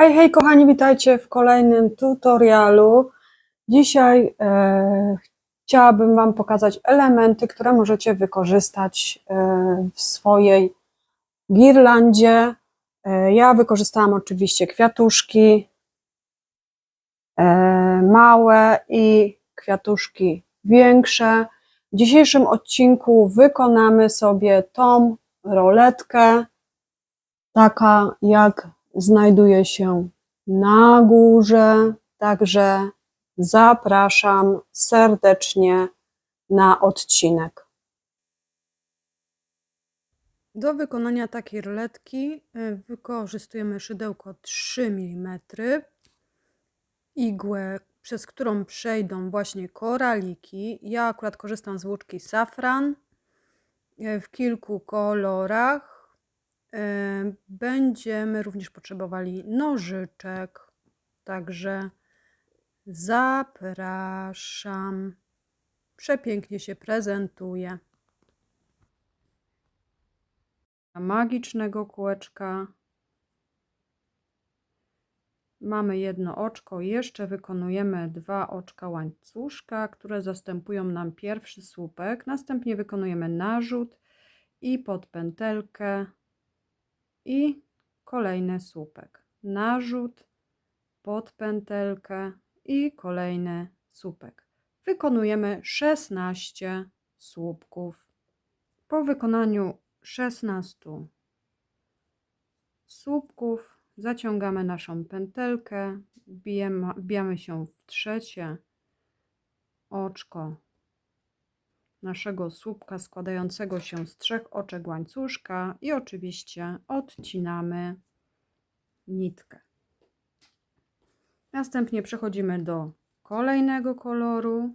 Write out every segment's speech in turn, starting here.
Hej, hej kochani, witajcie w kolejnym tutorialu. Dzisiaj e, chciałabym Wam pokazać elementy, które możecie wykorzystać e, w swojej girlandzie. E, ja wykorzystałam oczywiście kwiatuszki e, małe i kwiatuszki większe. W dzisiejszym odcinku wykonamy sobie tą roletkę, taka jak znajduje się na górze. Także zapraszam serdecznie na odcinek. Do wykonania takiej roletki y, wykorzystujemy szydełko 3 mm, igłę, przez którą przejdą właśnie koraliki. Ja akurat korzystam z łuczki safran y, w kilku kolorach. Będziemy również potrzebowali nożyczek, także zapraszam. Przepięknie się prezentuje. Magicznego kółeczka. Mamy jedno oczko, jeszcze wykonujemy dwa oczka łańcuszka, które zastępują nam pierwszy słupek. Następnie wykonujemy narzut i podpętelkę i kolejny słupek. Narzut, podpętelkę i kolejny słupek. Wykonujemy 16 słupków. Po wykonaniu 16 słupków zaciągamy naszą pętelkę, wbijamy się w trzecie oczko naszego słupka składającego się z trzech oczek łańcuszka i oczywiście odcinamy nitkę. Następnie przechodzimy do kolejnego koloru.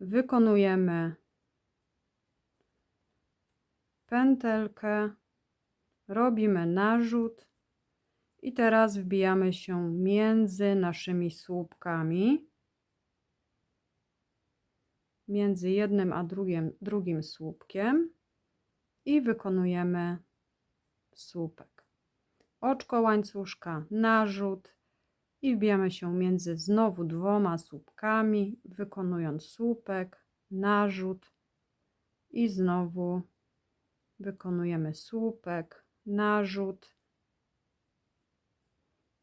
Wykonujemy pętelkę, robimy narzut i teraz wbijamy się między naszymi słupkami między jednym a drugim, drugim słupkiem i wykonujemy słupek. Oczko łańcuszka, narzut i wbijamy się między znowu dwoma słupkami, wykonując słupek, narzut i znowu wykonujemy słupek, narzut,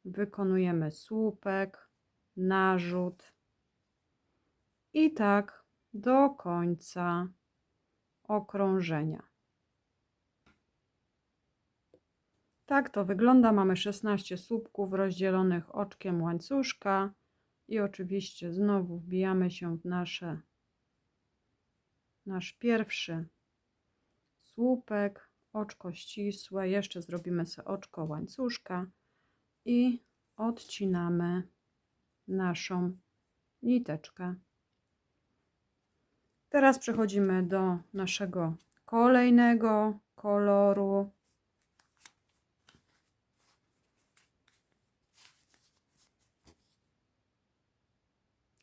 wykonujemy słupek, narzut i tak do końca okrążenia. Tak to wygląda. Mamy 16 słupków rozdzielonych oczkiem łańcuszka i oczywiście znowu wbijamy się w nasze nasz pierwszy słupek, oczko ścisłe, jeszcze zrobimy sobie oczko łańcuszka i odcinamy naszą niteczkę. Teraz przechodzimy do naszego kolejnego koloru.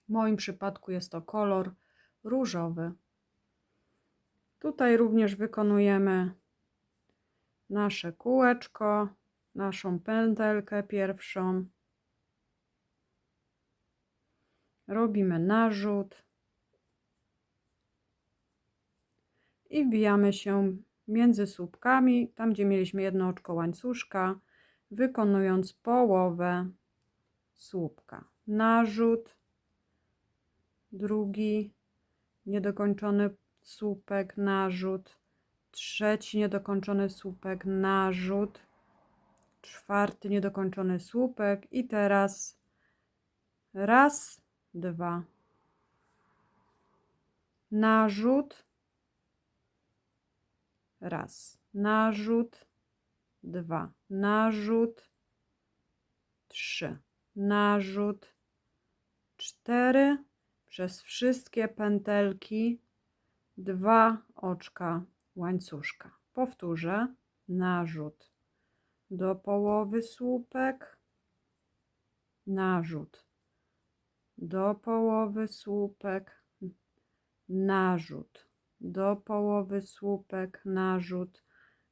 W moim przypadku jest to kolor różowy. Tutaj również wykonujemy nasze kółeczko, naszą pętelkę pierwszą. Robimy narzut. I wbijamy się między słupkami, tam gdzie mieliśmy jedno oczko łańcuszka, wykonując połowę słupka. Narzut, drugi niedokończony słupek, narzut, trzeci niedokończony słupek, narzut, czwarty niedokończony słupek i teraz raz, dwa, narzut, raz, narzut, dwa, narzut, trzy, narzut, cztery, przez wszystkie pętelki, dwa. Oczka łańcuszka. Powtórzę, narzut. Do połowy słupek, narzut. Do połowy słupek, narzut do połowy słupek, narzut,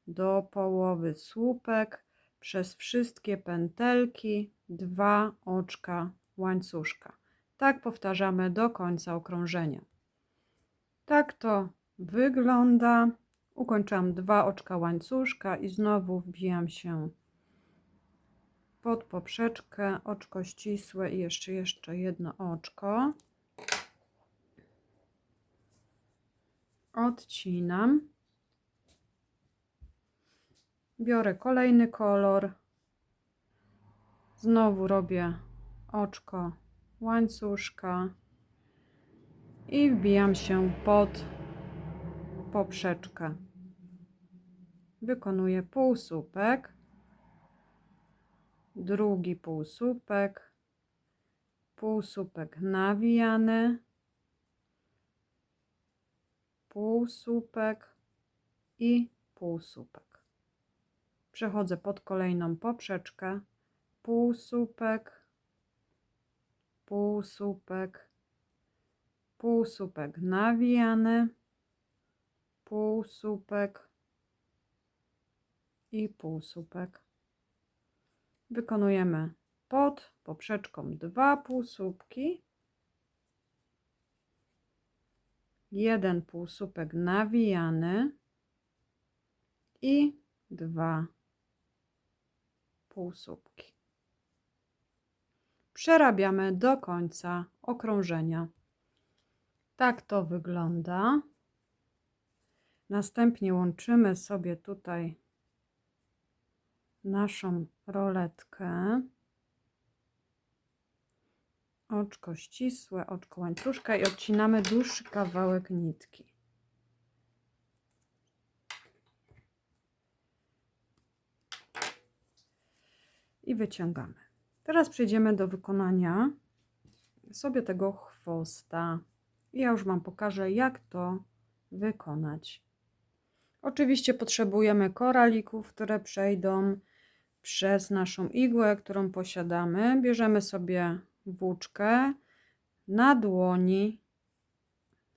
do połowy słupek, przez wszystkie pętelki dwa oczka łańcuszka. Tak powtarzamy do końca okrążenia. Tak to wygląda. Ukończyłam dwa oczka łańcuszka i znowu wbijam się pod poprzeczkę, oczko ścisłe i jeszcze, jeszcze jedno oczko. Odcinam. Biorę kolejny kolor. Znowu robię oczko łańcuszka i wbijam się pod poprzeczkę. Wykonuję półsłupek, drugi półsłupek, półsłupek nawijany, półsłupek i półsłupek. Przechodzę pod kolejną poprzeczkę, półsłupek, półsłupek, półsłupek nawijany, półsłupek i półsłupek. Wykonujemy pod poprzeczką dwa półsłupki, jeden półsłupek nawijany i dwa półsłupki. Przerabiamy do końca okrążenia. Tak to wygląda. Następnie łączymy sobie tutaj naszą roletkę. Oczko ścisłe, oczko łańcuszka i odcinamy dłuższy kawałek nitki. I wyciągamy. Teraz przejdziemy do wykonania sobie tego chwosta. Ja już Wam pokażę, jak to wykonać. Oczywiście potrzebujemy koralików, które przejdą przez naszą igłę, którą posiadamy. Bierzemy sobie włóczkę na dłoni.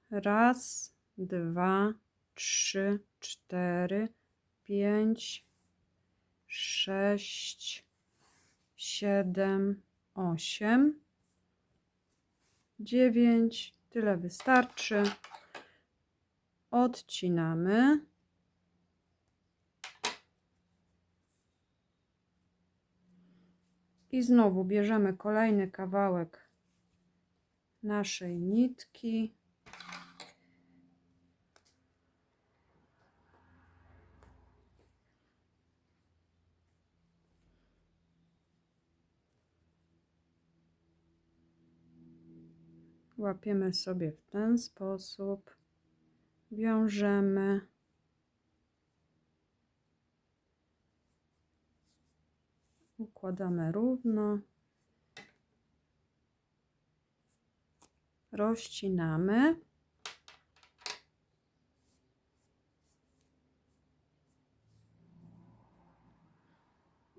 Raz, dwa, trzy, cztery, pięć, sześć, siedem, osiem, dziewięć. Tyle wystarczy. Odcinamy. I znowu bierzemy kolejny kawałek naszej nitki. Łapiemy sobie w ten sposób, wiążemy. Układamy równo. Rozcinamy.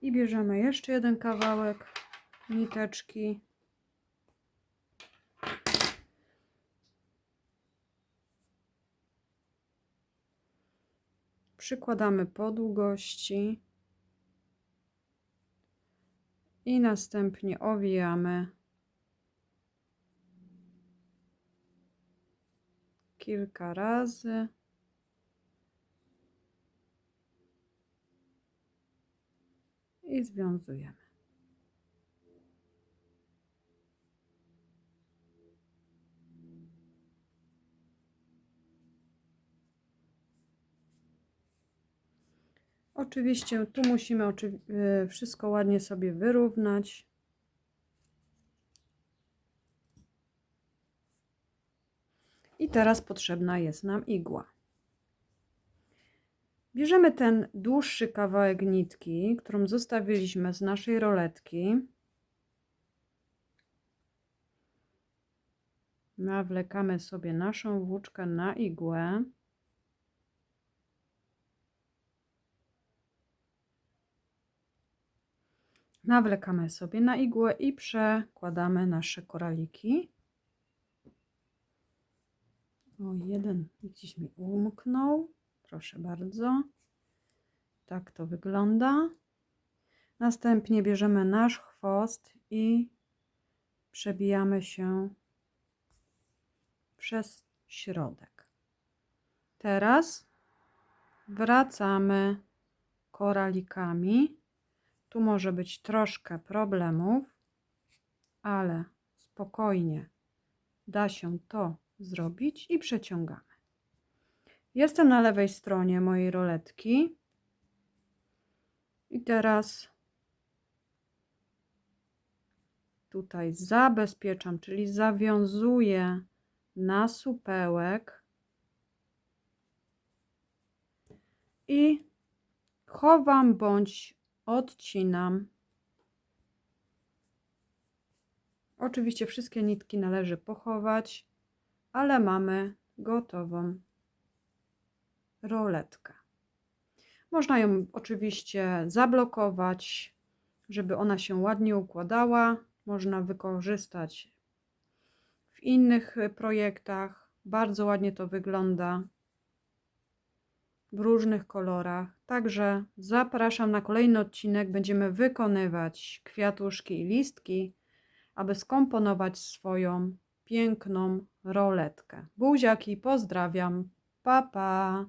I bierzemy jeszcze jeden kawałek niteczki. Przykładamy po długości i następnie owijamy kilka razy. I związujemy. Oczywiście tu musimy y, wszystko ładnie sobie wyrównać. I teraz potrzebna jest nam igła. Bierzemy ten dłuższy kawałek nitki, którą zostawiliśmy z naszej roletki. Nawlekamy sobie naszą włóczkę na igłę. Nawlekamy sobie na igłę i przekładamy nasze koraliki. O, jeden gdzieś mi umknął. Proszę bardzo. Tak to wygląda. Następnie bierzemy nasz chwost i przebijamy się przez środek. Teraz wracamy koralikami. Tu może być troszkę problemów, ale spokojnie da się to zrobić i przeciągamy. Jestem na lewej stronie mojej roletki. I teraz tutaj zabezpieczam, czyli zawiązuję na supełek i chowam bądź odcinam. Oczywiście wszystkie nitki należy pochować, ale mamy gotową roletkę. Można ją oczywiście zablokować, żeby ona się ładnie układała. Można wykorzystać w innych projektach. Bardzo ładnie to wygląda w różnych kolorach. Także zapraszam na kolejny odcinek. Będziemy wykonywać kwiatuszki i listki, aby skomponować swoją piękną roletkę. Buziaki, pozdrawiam. Pa, pa.